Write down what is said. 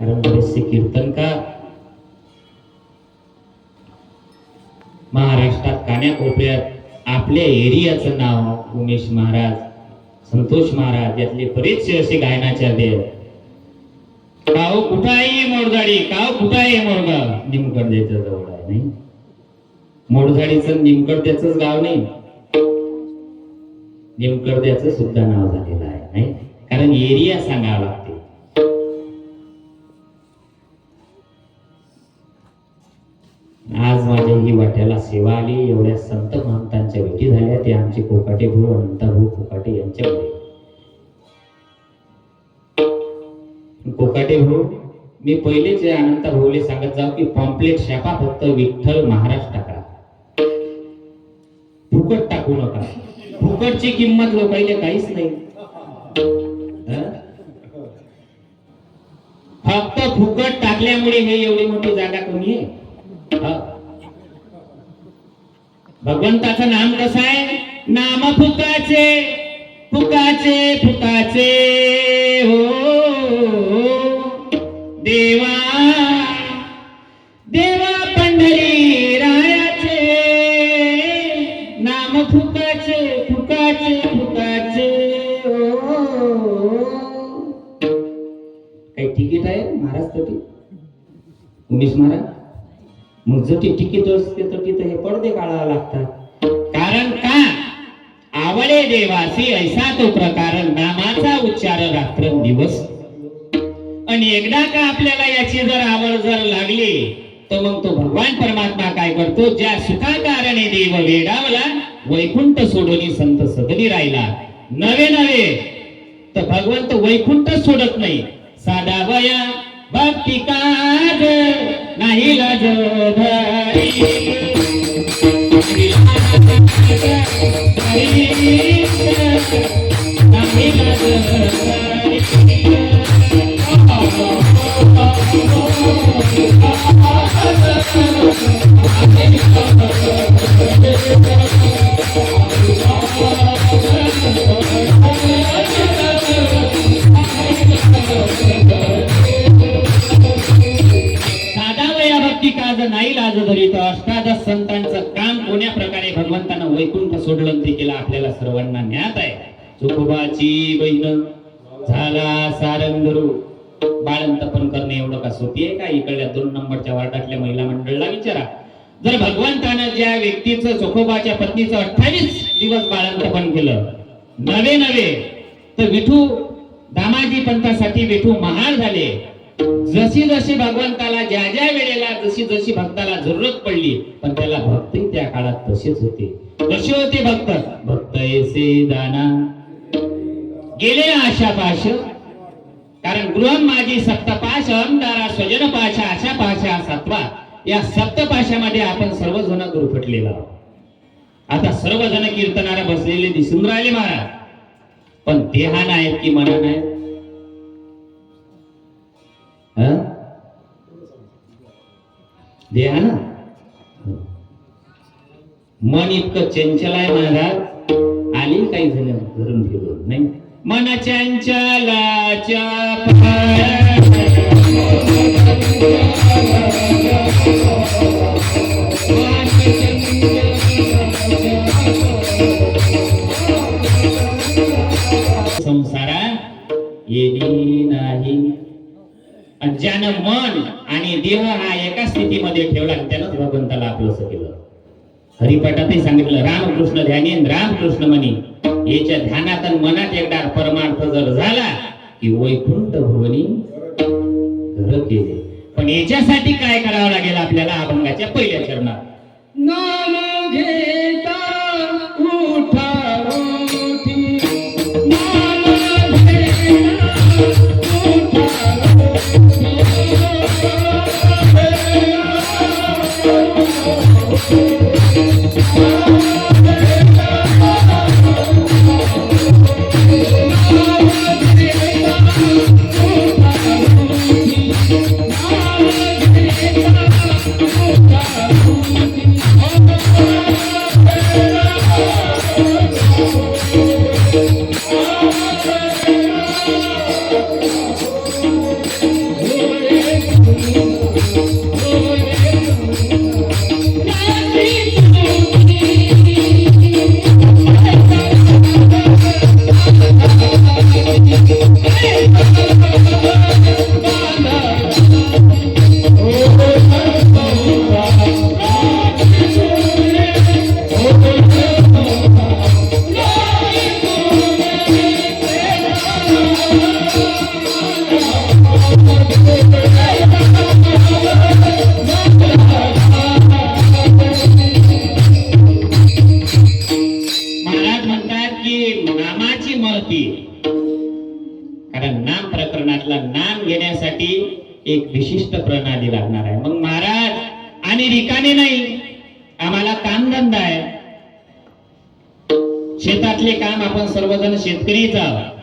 कारण बरेचसे कीर्तनकार महाराष्ट्रात कान्याकोपऱ्यात आपल्या एरियाचं नाव उमेश महाराज संतोष महाराज यातले बरेचसे असे गायनाचार्य आहेत. काव आहे मोरझाडी काव कुठं कुठाई मोडगाव निमकर्द्याच्या जवळ आहे नाही? मोडझाडीचं निमकर्द्याचंच गाव नाही. निमकर्द्याचं सुद्धा नाव झालेलं आहे नाही? कारण एरिया सांगावा लागतो. ही वाट्याला सेवा आली. एवढ्या संत महंतांच्या भेटी झाल्या. ते आमचे कोकाटे भाऊ अनंताभाऊ कोकाटे यांच्यामुळे. कोकाटे भाऊ मी पहिलेच या अनंत भाऊले सांगत जाऊ की पॉम्पलेट शापा फक्त विठ्ठल महाराज टाका. फुकट टाकू नका. फुकटची किंमत लोकांना काहीच नाही. फक्त फुकट टाकल्यामुळे हे एवढी मोठी जागा कमी आहे? भगवंताचं नाम कसं आहे? नाम फुकाचे फुकाचे फुकाचे. हो देवा देवा पंढरी रायाचे. नाम फुकाचे फुकाचे फुकाचे. हो. काही तिकीट आहे? महाराज तटी उमेश महाराज? मग जटी तिकीट असते तर तर हे पडदे काढावा लागतात. कारण का? आवडे देवासी ऐसा तो प्रकार नामाचा उच्चार रात्र दिवस. आणि एकदा का आपल्याला याची जर आवड जर लागली तर मग तो भगवान परमात्मा काय करतो? ज्या सुखाकारणे देव वेडावला वैकुंठ सोडून संत सदनी राहिला. नवे नवे. तर भगवंत वैकुंठ सोडत नाही. साधा वया भक्ती I'm not the one who's got the power. भगवंतांचं काम कोण्या प्रकारे भगवंतांना वैकुंठ सोडलं ते केलं आपल्याला सर्वांना ज्ञात आहे. चोखोबाची बहीण झाला सारंगरू. बाळंतपण करणे एवढं का सोपी आहे का? इकडल्या दोन नंबरच्या वार्डातल्या महिला मंडळाला विचारा. जर भगवंतानं ज्या व्यक्तीचं चोखोबाच्या पत्नीचं अठ्ठावीस दिवस बाळंतपण केलं नवे नवे तर विठू दामाजी पंथासाठी विठू महाल झाले. जशी जशी भगवंताला ज्या ज्या वेळेला जशी जशी भक्ताला जरूरत पडली पण त्याला भक्त त्या काळात तसेच होते. कसे होते भक्त? भक्त ऐसे दाना. गेले आशा पाश कारण गृहम माझी सप्तपाश अहंकारा स्वजन पाशा आशा पाशा सातवा. या सप्तपाशामध्ये आपण सर्वजण गुरुफटलेला आता सर्वजण कीर्तनाला बसलेले दिसून राहिले महाराज. पण देहा नाहीत की मना नाहीत? दे ना मन इतकं चंचल आहे महाराज आली काही झालं धरून गेलो नाही मन चंचलाच्या संसारा येली ज्यानं मन आणि देह हा एका स्थितीमध्ये ठेवला त्यानं भगवंताला आपलं केलं. हरिपाठातही सांगितलं रामकृष्ण ध्यानेन रामकृष्ण म्हणे. याच्या ध्यानात आणि मनात एकदा परमार्थ जर झाला की वैकुंठ भुवनी घर केले. पण याच्यासाठी काय करावं लागेल आपल्याला? अभंगाच्या पहिल्या चरणात. नाम घेता Thank you. एक विशिष्ट प्रणाली लागणार आहे. मग महाराज आणि रिकामे नाही. आम्हाला कामधंदा आहे. शेतातले काम आपण सर्वजण शेतकरीच आहोत.